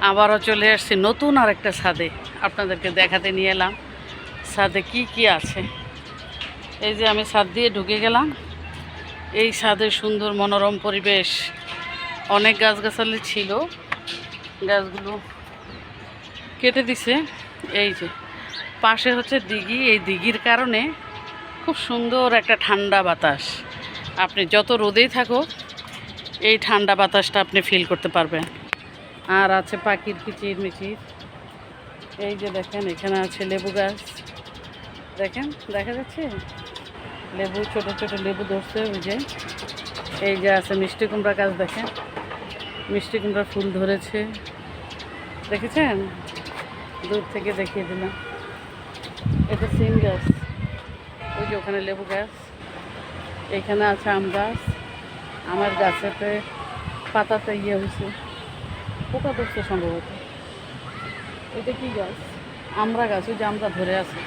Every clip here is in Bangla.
আবারও চলে আসছি নতুন আর একটা ছাদে। আপনাদেরকে দেখাতে নিয়ে এলাম। ছাদে কি কি আছে? এই যে আমি ছাদ দিয়ে ঢুকে গেলাম। এই ছাদে সুন্দর মনোরম পরিবেশ। অনেক গাছগাছালি ছিল। গাছগুলো কেটে দিছে। এই যে, পাশে হচ্ছে দিঘি। এই দিঘির কারণে খুব সুন্দর একটা ঠান্ডা বাতাস। আপনি যত রোদেই থাকুক, এই ঠান্ডা বাতাসটা আপনি ফিল করতে পারবেন। আর আছে পাখির কিচির মিচির। এই যে দেখেন, এখানে আছে লেবু গাছ। দেখেন, দেখা যাচ্ছে? লেবু, ছোট ছোট লেবু ধরছে ওই যে। এই যে আছে মিষ্টি কুমড়া গাছ, দেখেন। মিষ্টি কুমড়ার ফুল ধরেছে। দেখেছেন? দূর থেকে দেখিয়ে দিলাম। এটা সিম গাছ। ওই যে ওখানে লেবু গাছ। এখানে আছে আম গাছ। আমার গাছেতে পাতাতে ইয়ে হয়েছে। পোকা ধরছে সম্ভবত। এটা কি গাছ? আমরা গাছ, ওই যে আমরা ধরে আছে।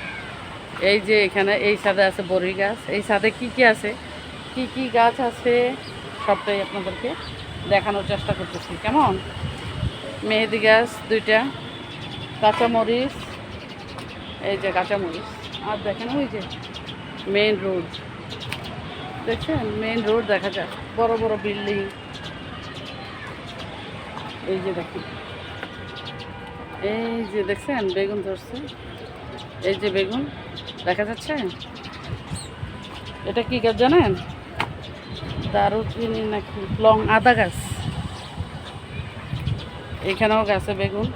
এই যে এখানে, এই ছাদে আছে বড়ি গাছ। এই ছাদে কি কি আছে? কি কি গাছ আছে? সবটাই আপনাদেরকে দেখানোর চেষ্টা করতেছি। কেমন? মেহেদি গাছ দুইটা, কাঁচামরিচ, এই যে কাঁচামরিচ। আর দেখেন ওই যে মেইন রোড দেখছেন? মেইন রোড দেখা যায় বড় বড় বিল্ডিং এই যে দেখেন। এই যে দেখছেন, বেগুন ধরছে। এই যে বেগুন, দেখা যাচ্ছে? এটা কি গাছ জানেন? দারুচিনি নাকি? লং আদা গাছ। এখানেও গাছে বেগুন।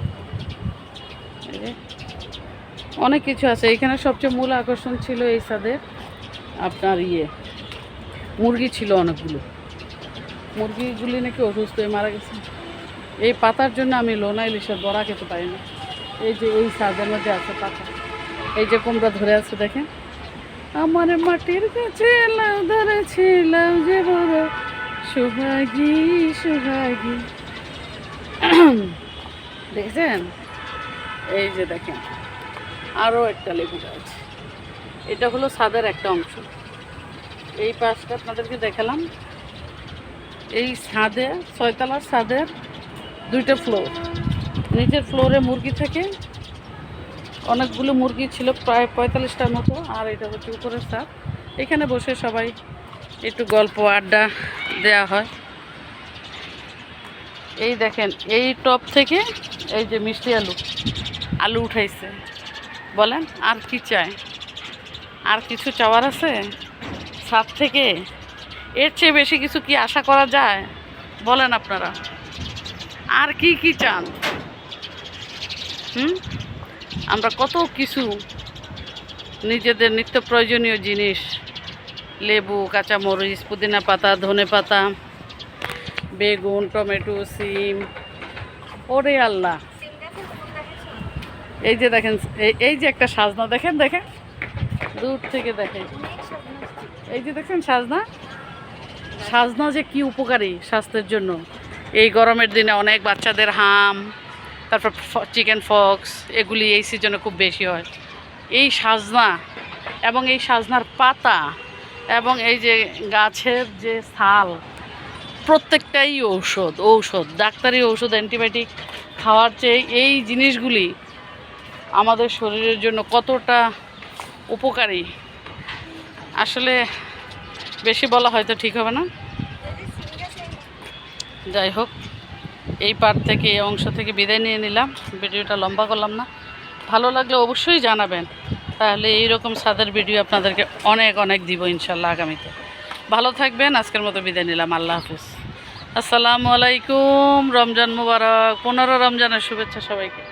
অনেক কিছু আছে। এখানে সবচেয়ে মূল আকর্ষণ ছিল এই সাদের আপনার ইয়ে। মুরগি ছিল অনেকগুলো। মুরগিগুলি নাকি অসুস্থ হয়ে মারা গেছে। এই পাতার জন্য আমি লোনা ইলিশের বড়া খেতে পারি না এই যে এই ছাদের মধ্যে আছে পাতা। এই যে কুমড়া ধরে আছে দেখেন। আমার মাটির কাছে লাউ ধরেছে, লাউ যে বড়। সুহাগী সুহাগী। দেখছেন? এই যে দেখেন। আরও একটা লেবু গাছ। এটা হলো ছাদের একটা অংশ। এই পাশটা আপনাদেরকে দেখালাম। এই ছাদে ছয়তলার ছাদের দুইটা ফ্লোর নিচের ফ্লোরে মুরগি থাকে। অনেকগুলো মুরগি ছিল, প্রায় পঁয়তাল্লিশটার মতো, আর এটা হচ্ছে উপরের ছাদ। এখানে বসে সবাই একটু গল্প, আড্ডা দেওয়া হয়। এই দেখেন, এই টপ থেকে এই যে মিষ্টি আলু আলু উঠাইছে। বলেন, আর কি চাই আর কিছু চাওয়ার আছে? ছাদ থেকে এর চেয়ে বেশি কিছু কি আশা করা যায়? বলেন আপনারা। আর কি কি চান? হুম? আমরা কত কিছু, নিজেদের নিত্য প্রয়োজনীয় জিনিস, লেবু, কাঁচামরিচ, পুদিনা পাতা, ধনে পাতা, বেগুন, টমেটো, সিম, ওরে আল্লাহ। এই যে দেখেন, এই- যে একটা সাজনা, দেখেন দেখেন। দূর থেকে দেখেন। এই যে দেখেন সাজনা। সাজনা যে কি উপকারী স্বাস্থ্যের জন্য। এই গরমের দিনে অনেক বাচ্চাদের হাম, তারপর চিকেন ফক্স এগুলি এই সিজনে খুব বেশি হয়। এই সাজনা এবং এই সাজনার পাতা এবং এই যে গাছের যে ছাল, প্রত্যেকটাই ঔষধ ঔষধ, ডাক্তারি ঔষধ অ্যান্টিবায়োটিক খাওয়ার চেয়ে এই জিনিসগুলি আমাদের শরীরের জন্য কতটা উপকারী, আসলে বেশি বলা হয়তো ঠিক হবে না। যাই হোক, এই পার্ট থেকে, এই অংশ থেকে বিদায় নিয়ে নিলাম। ভিডিওটা লম্বা করলাম না। ভালো লাগলে অবশ্যই জানাবেন। তাহলে এই রকম সাদের ভিডিও আপনাদেরকে অনেক অনেক দিব ইনশাল্লাহ আগামীতে। ভালো থাকবেন, আজকের মতো বিদায় নিলাম। আল্লাহ হাফিজ। আসসালামু আলাইকুম। রমজান মুবারক। পনেরো রমজানের শুভেচ্ছা সবাইকে।